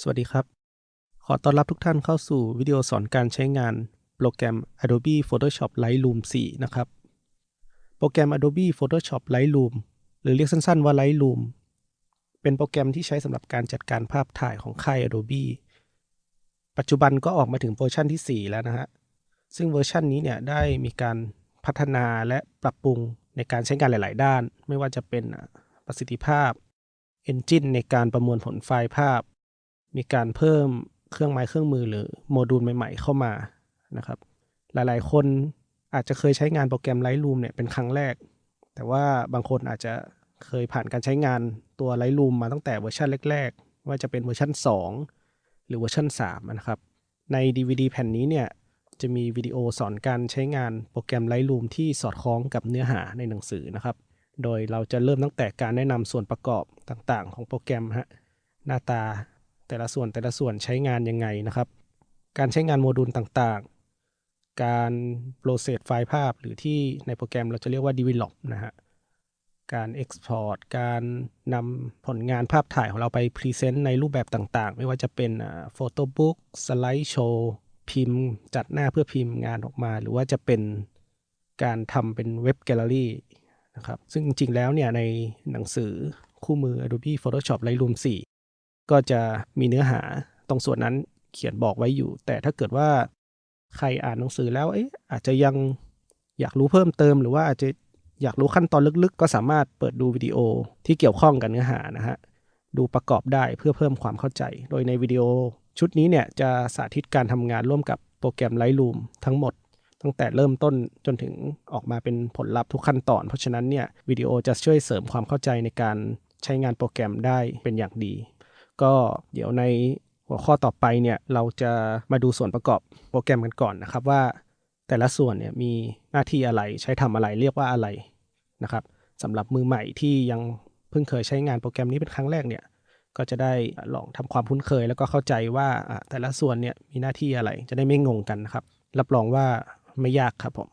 สวัสดีครับ ขอต้อนรับทุกท่านเข้าสู่วิดีโอสอนการใช้งานโปรแกรม Adobe Photoshop Lightroom 4 นะครับ โปรแกรม Adobe Photoshop Lightroom หรือเรียกสั้นๆว่า Lightroom เป็นโปรแกรมที่ใช้สำหรับการจัดการภาพถ่ายของค่าย Adobe ปัจจุบันก็ออกมาถึงเวอร์ชันที่ 4 แล้วนะฮะ ซึ่งเวอร์ชันนี้เนี่ยได้มีการพัฒนาและปรับปรุงในการใช้งานหลาย ๆ ด้าน ไม่ว่าจะเป็นประสิทธิภาพ Engine ในการประมวลผลไฟล์ภาพ มีการเพิ่มเครื่องไม้เครื่องมือหรือโมดูลใหม่ ๆ เข้ามานะครับ หลายๆ คนอาจจะเคยใช้งานโปรแกรม Lightroom เนี่ยเป็นครั้งแรก แต่ว่าบางคนอาจจะเคยผ่านการใช้งานตัว Lightroom มาตั้งแต่เวอร์ชันแรก ๆ ว่าจะเป็นเวอร์ชัน 2 หรือเวอร์ชัน3นะครับ ใน DVD แผ่นนี้เนี่ยจะมีวิดีโอสอนการใช้งานโปรแกรม Lightroom ที่สอดคล้องกับเนื้อหาในหนังสือนะครับ โดยเราจะเริ่มตั้งแต่การแนะนำส่วนประกอบต่างๆ ของโปรแกรมฮะหน้าตา แต่ละส่วนแต่ละส่วนใช้งานยังไงนะครับ การใช้งานโมดูลต่างๆ การโปรเซสไฟล์ภาพหรือที่ในโปรแกรมเราจะเรียกว่า develop นะฮะการ Export การนำผลงานภาพถ่ายของเราไปพรีเซนต์ในรูปแบบต่างๆ ไม่ว่าจะเป็นโฟโต้บุ๊กสไลด์โชว์พิมพ์ จัดหน้าเพื่อพิมพ์งานออกมา หรือว่าจะเป็นการทำเป็นเว็บแกลเลอรี่นะครับซึ่งจริงๆแล้วเนี่ยในหนังสือคู่มือ Adobe Photoshop Lightroom 4 ก็จะมีเนื้อหาตรงส่วนนั้นเขียนบอกไว้อยู่ แต่ถ้าเกิดว่าใครอ่านหนังสือแล้วเอ๊ะอาจจะยังอยากรู้เพิ่มเติม หรือว่าอาจจะอยากรู้ขั้นตอนลึกๆ ก็สามารถเปิดดูวิดีโอที่เกี่ยวข้องกับเนื้อหานะฮะดูประกอบได้เพื่อเพิ่มความเข้าใจ โดยในวิดีโอชุดนี้เนี่ยจะสาธิตการทำงานร่วมกับโปรแกรม Lightroom ทั้งหมด ตั้งแต่เริ่มต้นจนถึงออกมาเป็นผลลัพธ์ทุกขั้นตอน เพราะฉะนั้นเนี่ยวิดีโอจะช่วยเสริมความเข้าใจในการใช้งานโปรแกรมได้เป็นอย่างดี ก็เดี๋ยวในหัวข้อต่อไปเนี่ยเราจะมาดูส่วนประกอบโปรแกรมกันก่อนนะครับว่า แต่ละส่วนเนี่ยมีหน้าที่อะไรใช้ทำอะไรเรียกว่าอะไรนะครับสำหรับมือใหม่ที่ยังเพิ่งเคยใช้งานโปรแกรมนี้เป็นครั้งแรกเนี่ยก็จะได้ลองทำความคุ้นเคย แล้วก็เข้าใจว่าแต่ละส่วนเนี่ยมีหน้าที่อะไรจะได้ไม่งงกันนะครับ รับรองว่าไม่ยากครับผม